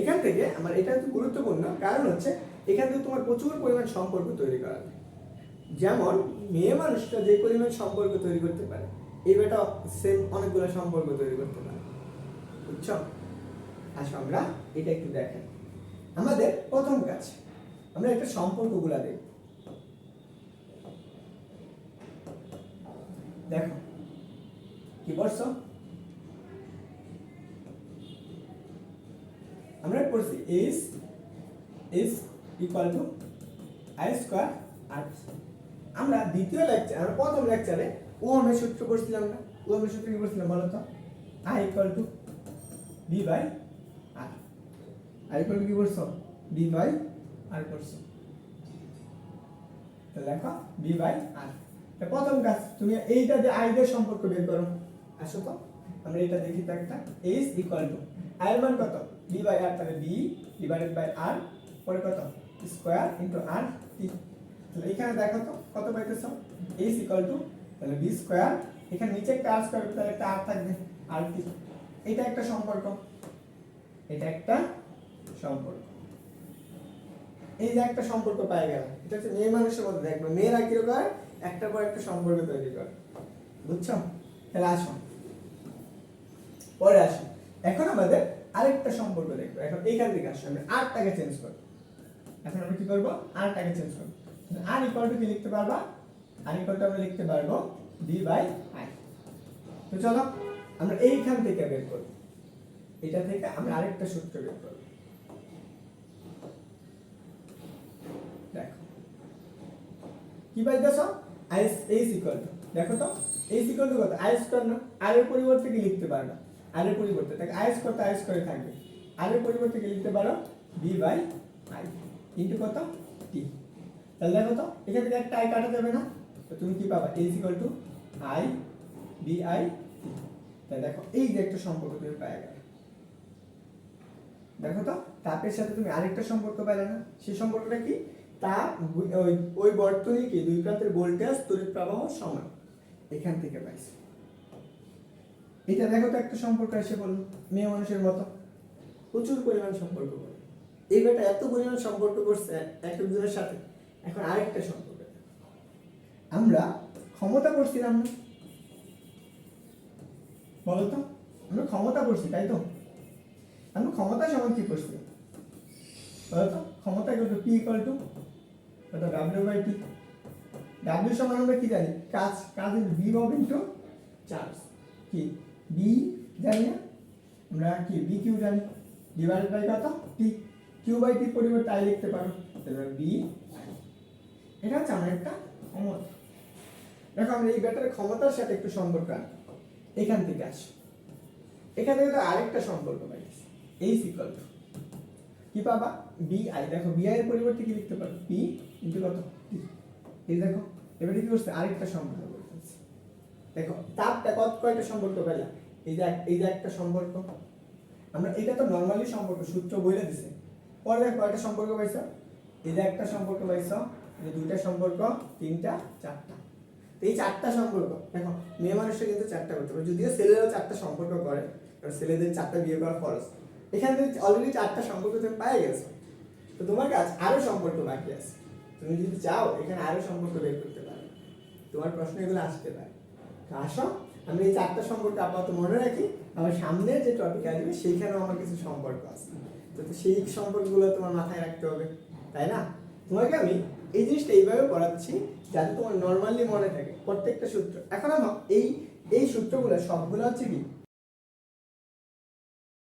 এখান থেকে আমার এটা একটু গুরুত্বপূর্ণ, কারণ হচ্ছে এখান থেকে তোমার প্রচুর পরিমাণ সম্পর্ক তৈরি করা যায়। যেমন মেয়ে মানুষটা যে পরিমাণ সম্পর্ক তৈরি করতে পারে, এই বেটা সেম অনেকগুলো সম্পর্ক তৈরি করতে পারে। বুঝছ? আসো আমরা এটা একটু দেখেন। আমাদের প্রথম কাজ, আমরা একটা সম্পর্কগুলা দেখব। দেখো, কি বলছো পড়ছি is is equal to I square আর আমরা দ্বিতীয় লেকচার আমরা প্রথম লেকচারে ওহমের সূত্র পড়ছিলাম না। ওহমের সূত্র কি পড়ছিলাম বলো তো? I equal to B by R I equal to কি পড়ছো? বি বাই আর পড়ছো। তো দেখো বি বাই আর প্রথম কাজ, তুমি এইটা যে আইদের সম্পর্ক বের করো। আসো তো। আমরা এটা দেখি তো একটা ইজ ইকুয়াল টু আই এর মান কত? বি বাই আর তাহলে বি ডিভাইডেড বাই আর পরে কত? স্কোয়ার ইন্টু আর টি তাহলে এখানে দেখো তো, কত পাইতেছো? ইজ ইকুয়াল টু তাহলে বি স্কোয়ার এখানে নিচে একটা আর স্কোয়ার তাহলে একটা আর থাকবে আর টি এটা একটা সম্পর্ক। এটা একটা সম্পর্ক। এই যে একটা সম্পর্ক পাই গেল এটা হচ্ছে মেয়ে মানুষের মধ্যে, দেখবে মেয়েরা কীরকম একটার পর একটা সম্পর্ক তৈরি করে। বুঝছ? তাহলে আসো। পরে আসি। এখন আমাদের আরেকটা সম্পর্ক দেখব। এখন এইখান থেকে আসো আমরা। আরটাকে চেঞ্জ করব। এখন আমরা কি করব? আরটাকে চেঞ্জ করব। আর ইকুয়াল টু কি লিখতে পারবা? আর ইকুয়াল টু আমরা লিখতে পারব বি বাই আই তো চলো, আমরা এইখান থেকে বের করব এটা থেকে আমরা আরেকটা সূত্র বের করব দেখো। কি পাইতেছ? আইস এইস ইকুয়াল টু দেখো তো এইস ইকুয়াল টু কত? আই স্কোয়ার না। আর এর পরিবর্তে কি লিখতে পারবা? আর এর পরিবর্তে, তাকে আই স্কোয়ার তো আই স্কোয়ারে থাকবে। আর এর পরিবর্তে লিখতে পারো? বি বাই আই ইন্টু কত? টি তাহলে দেখো তো, এখান থেকে একটা আই কাটা যাবে না, তো তুমি কি পাবা? H equal to I B I T তাহলে দেখো, এই যে একটা সম্পর্ক তুমি পাওয়া গেল। দেখো তো, তাপের সাথে তুমি আরেকটা সম্পর্ক পেলে না, সেই সম্পর্কটা কি? তাপ ওই- ওই ওই বর্তনীকে দুই প্রান্তের ভোল্টেজ, তড়িৎ প্রবাহ সমান। এখান থেকে পাইছি। এটা দেখো তো একটা সম্পর্ক এসে বলল মেয়ে মানুষের মতো। প্রচুর পরিমাণ সম্পর্ক করে এই বেটা এত পরিমাণ সম্পর্ক করছে এক একজনের সাথে। এখন আরেকটা সম্পর্ক। আমরা ক্ষমতা করছিলাম না। বলো তো আমরা ক্ষমতা করছি তাই তো? আমরা ক্ষমতা সমান কি করছি? বলতো ক্ষমতা কত পি ইকুয়াল টু কত ডাব্লিউ বাই টি ডাব্লিউ সমান আমরা কি জানি? কাজ কাজ বি মব ইন্টু চার্জ। কি? বি জানি না। আমরা কি বি কিউ জানি? ডিভাইডেড বাই কত? টি কিউ বাই টি পরিবর্তে আই লিখতে পারো। তাহলে বি এটা হচ্ছে আমার একটা ক্ষমতা দেখো, আমরা এই ব্যাটারের ক্ষমতার সাথে একটু সম্পর্ক আনি। এখান থেকে আসি। এখান থেকে তো আরেকটা সম্পর্ক পাইছি এইচ ইকুয়াল টু কি পাবা? বি আই দেখো বি আই এর পরিবর্তে কি লিখতে পারো? পি ইন্টু কত? এই দেখো, এবারে কি করছে? আরেকটা সম্পর্ক। দেখো, তাপটা কত, কয়টা সম্পর্ক পেলাম এই যে এই যে একটা সম্পর্ক। আমরা, এটা তো নর্মালি সম্পর্ক, সূত্র বইলে দিছে। পরে দেখো, কয়টা সম্পর্ক পাইছো? এই যে একটা সম্পর্ক পাইছো, এই দুইটা সম্পর্ক, তিনটা, চারটা। তো এই চারটা সম্পর্ক, দেখো, মেয়ে মানুষটা কিন্তু চারটা করতে পারে। যদিও ছেলেরাও চারটা সম্পর্ক করে, কারণ ছেলেদের চারটা বিয়ে করা খরচ। এখান থেকে অলরেডি চারটা সম্পর্ক তুমি পেয়ে গেছো। তো তোমার কাছে আরও সম্পর্ক বাকি আছে। তুমি যদি চাও, এখানে আরও সম্পর্ক বের করতে পারো। তোমার প্রশ্ন এগুলো আসতে পারে। আসো, আমি এই চারটা সম্পর্ক আপাতত মনে রাখি। আবার সামনে যে টপিক আসবে, সেইখানেও আমার কিছু সম্পর্ক আছে। তো সেই সম্পর্কগুলো তোমার মাথায় রাখতে হবে, তাই না? তোমাকে আমি এই জিনিসটা এইভাবে পড়াচ্ছি যাতে তোমার নর্মালি মনে থাকে প্রত্যেকটা সূত্র। এখন আমার এই এই সূত্রগুলো সবগুলো হচ্ছে কি?